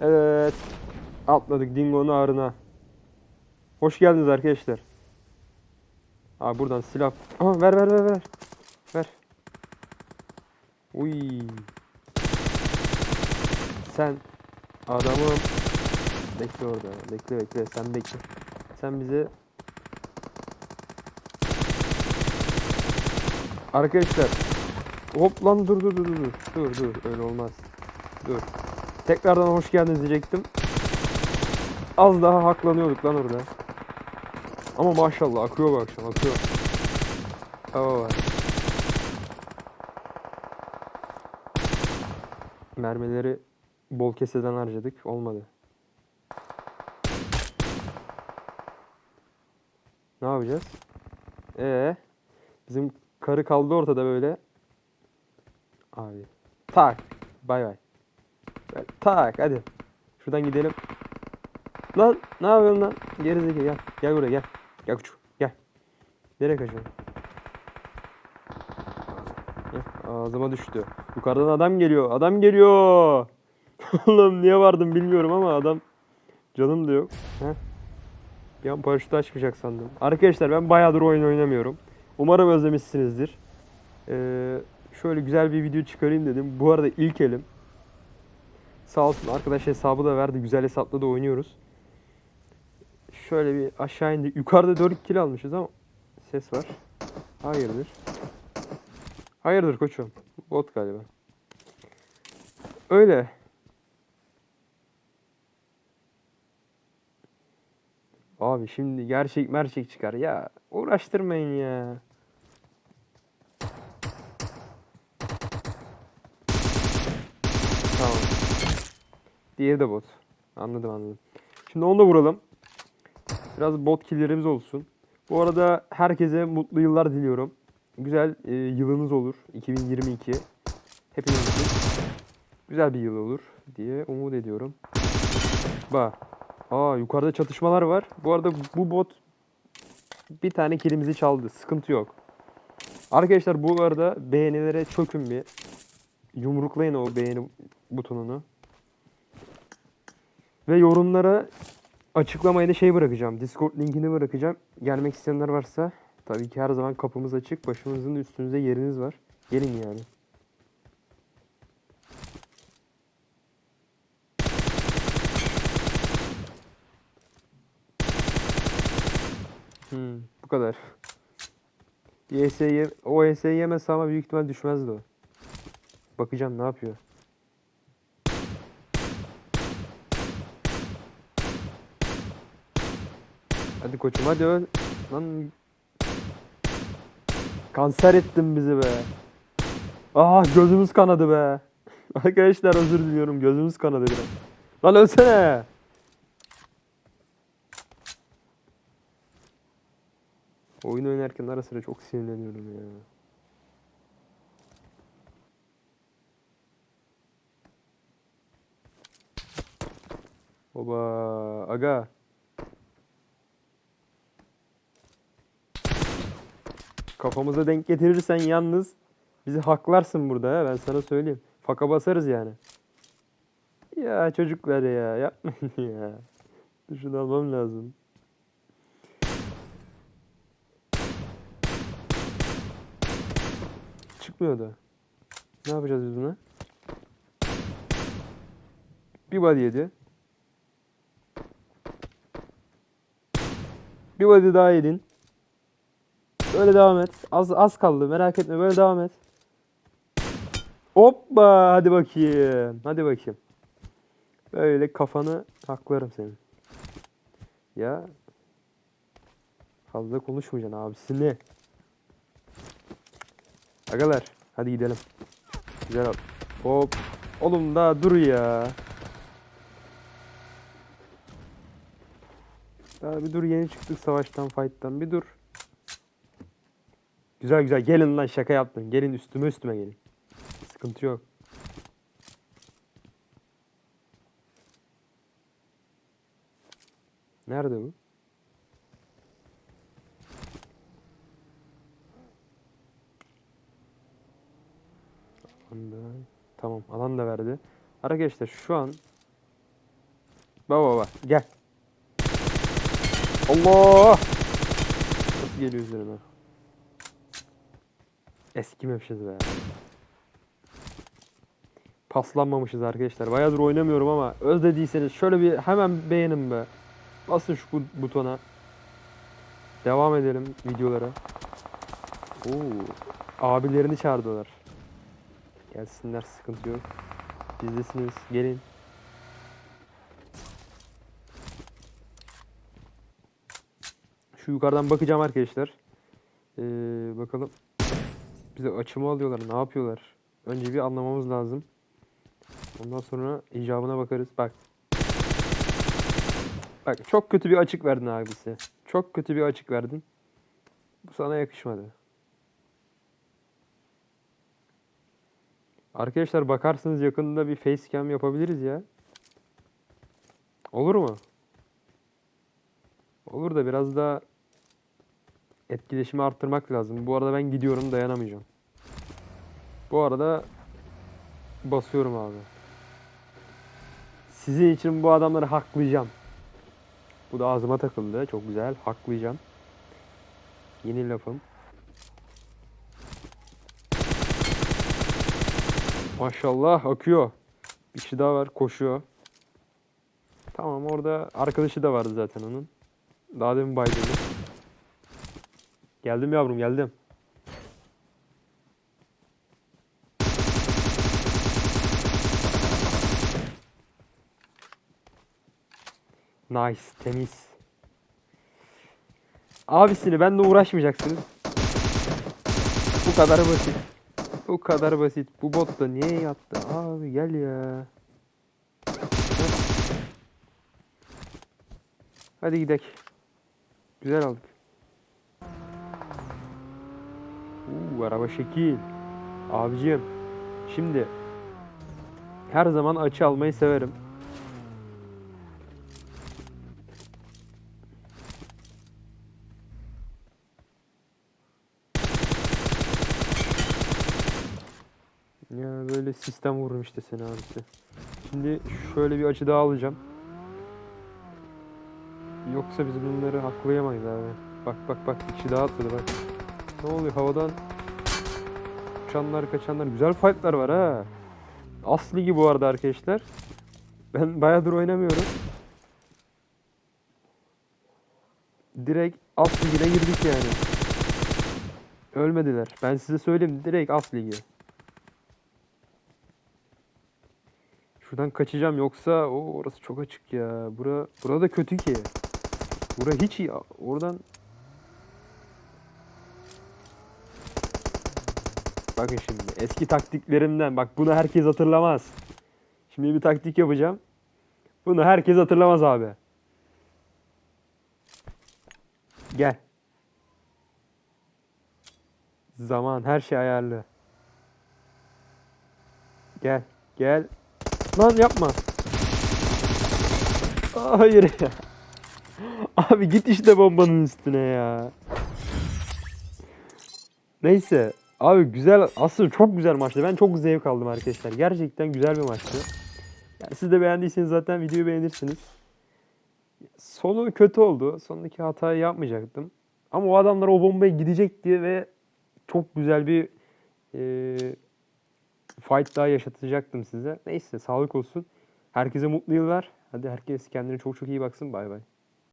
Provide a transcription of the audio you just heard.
Evet. Atladık Dingo'nun ağrına. Hoş geldiniz arkadaşlar. Abi buradan silah. Aha ver ver ver ver. Ver. Uy. Sen adamım. Bekle orada. Bekle bekle. Sen bekle. Sen bize Arkadaşlar Hop lan dur dur dur dur dur dur öyle olmaz dur tekrardan hoş geldiniz diyecektim az daha haklanıyorduk lan orada ama maşallah akıyor bu akşam akıyor hava var mermileri bol keseden harcadık olmadı ne yapacağız ee bizim karı kaldı ortada böyle Abi. Tak. Bay bay. Tak hadi. Şuradan gidelim. Lan ne yapıyorsun lan? Geri zekalı gel. Gel buraya gel. Gel küçük. Gel. Nereye kaçıyorsun? Heh, Ağzıma düştü. Yukarıdan adam geliyor. Adam geliyor. Oğlum niye vardım bilmiyorum ama adam canım da yok. Heh. Bir an paraşütü açmayacak sandım. Arkadaşlar ben bayağıdır oyun oynamıyorum. Umarım özlemişsinizdir. Ee, şöyle güzel bir video çıkarayım dedim. Bu arada ilk elim. Sağ olsun arkadaş hesabı da verdi. Güzel hesapla da oynuyoruz. Şöyle bir aşağı indik. Yukarıda 4 kill almışız ama ses var. Hayırdır? Hayırdır koçum? Bot galiba. Öyle. Abi şimdi gerçek merçek çıkar. Ya uğraştırmayın ya. Tamam. Diğeri de bot. Anladım anladım. Şimdi onu da vuralım. Biraz bot killlerimiz olsun. Bu arada herkese mutlu yıllar diliyorum. Güzel e, yılınız olur. 2022. Hepiniz için güzel bir yıl olur diye umut ediyorum. Bak. Aa yukarıda çatışmalar var. Bu arada bu bot bir tane kilimizi çaldı. Sıkıntı yok. Arkadaşlar bu arada beğenilere çökün bir. Yumruklayın o beğeni butonunu. Ve yorumlara açıklamaya da şey bırakacağım. Discord linkini bırakacağım. Gelmek isteyenler varsa tabii ki her zaman kapımız açık. Başımızın üstünüzde yeriniz var. Gelin yani. Hmm, bu kadar. YS'ye, o YS'ye yemezse ama büyük ihtimal düşmezdi o. Bakacağım ne yapıyor. Hadi koçum hadi öl. Lan kanser ettin bizi be. Ah gözümüz kanadı be. Arkadaşlar özür diliyorum gözümüz kanadı biraz. Lan ölsene. Oyun oynarken ara sıra çok sinirleniyorum ya. Oba aga. Kafamıza denk getirirsen yalnız bizi haklarsın burada ha ben sana söyleyeyim. Faka basarız yani. Ya çocuklar ya yapmayın ya. Dur Şunu almam lazım. Çıkmıyor da. Ne yapacağız biz buna? Bir body yedi. Bir body daha yedin. Böyle devam et. Az az kaldı. Merak etme. Böyle devam et. Hoppa. Hadi bakayım. Hadi bakayım. Böyle kafanı haklarım senin. Ya. Fazla konuşmayacaksın abisini. Agalar. Hadi gidelim. Güzel ol. Hop. Oğlum daha dur ya. Daha bir dur yeni çıktık savaştan fight'tan bir dur. Güzel güzel gelin lan şaka yaptım. Gelin üstüme üstüme gelin. Sıkıntı yok. Nerede bu? Alanda. Tamam alan da verdi. Arkadaşlar şu an Baba baba gel. Allah! Nasıl geliyor üzerime? Eskimemişiz be. Paslanmamışız arkadaşlar. Bayağıdır oynamıyorum ama özlediyseniz şöyle bir hemen beğenin be. Basın şu bu- butona. Devam edelim videolara. Oo, abilerini çağırdılar. Gelsinler sıkıntı yok. Bizdesiniz. Gelin. Şu yukarıdan bakacağım arkadaşlar. Ee, bakalım. Bize açımı alıyorlar. Ne yapıyorlar? Önce bir anlamamız lazım. Ondan sonra icabına bakarız. Bak. Bak çok kötü bir açık verdin abisi. Çok kötü bir açık verdin. Bu sana yakışmadı. Arkadaşlar bakarsınız yakında bir facecam yapabiliriz ya. Olur mu? Olur da biraz daha etkileşimi arttırmak lazım. Bu arada ben gidiyorum dayanamayacağım. Bu arada basıyorum abi. Sizin için bu adamları haklayacağım. Bu da ağzıma takıldı. Çok güzel. Haklayacağım. Yeni lafım. Maşallah akıyor. Bir kişi daha var koşuyor. Tamam orada arkadaşı da vardı zaten onun. Daha demin baydırdı. Geldim yavrum geldim. Nice temiz. Abisini benle uğraşmayacaksınız. Bu kadar basit. Bu kadar basit. Bu bot da niye yattı? Abi gel ya. Hadi gidelim. Güzel aldık. Uuu araba şekil. Abicim. Şimdi. Her zaman açı almayı severim. Ya böyle sistem vururum işte seni abisi. Şimdi şöyle bir açı daha alacağım. Yoksa biz bunları haklayamayız abi. Bak bak bak kişi daha atladı bak. Ne oluyor havadan uçanlar kaçanlar güzel fightlar var ha. As ligi bu arada arkadaşlar. Ben bayağıdır oynamıyorum. Direkt As ligine girdik yani. Ölmediler. Ben size söyleyeyim direkt As ligi. Şuradan kaçacağım yoksa o orası çok açık ya. Bura burada kötü ki. Bura hiç iyi. Oradan Bakın şimdi eski taktiklerimden bak bunu herkes hatırlamaz. Şimdi bir taktik yapacağım. Bunu herkes hatırlamaz abi. Gel. Zaman her şey ayarlı. Gel. Gel. Lan yapma. Hayır ya. Abi git işte bombanın üstüne ya. Neyse. Abi güzel aslında çok güzel maçtı. Ben çok zevk aldım arkadaşlar. Gerçekten güzel bir maçtı. Yani siz de beğendiyseniz zaten videoyu beğenirsiniz. Sonu kötü oldu. Sondaki hatayı yapmayacaktım. Ama o adamlar o bombaya gidecekti ve çok güzel bir eee fight daha yaşatacaktım size. Neyse sağlık olsun. Herkese mutlu yıllar. Hadi herkes kendine çok çok iyi baksın. Bay bay.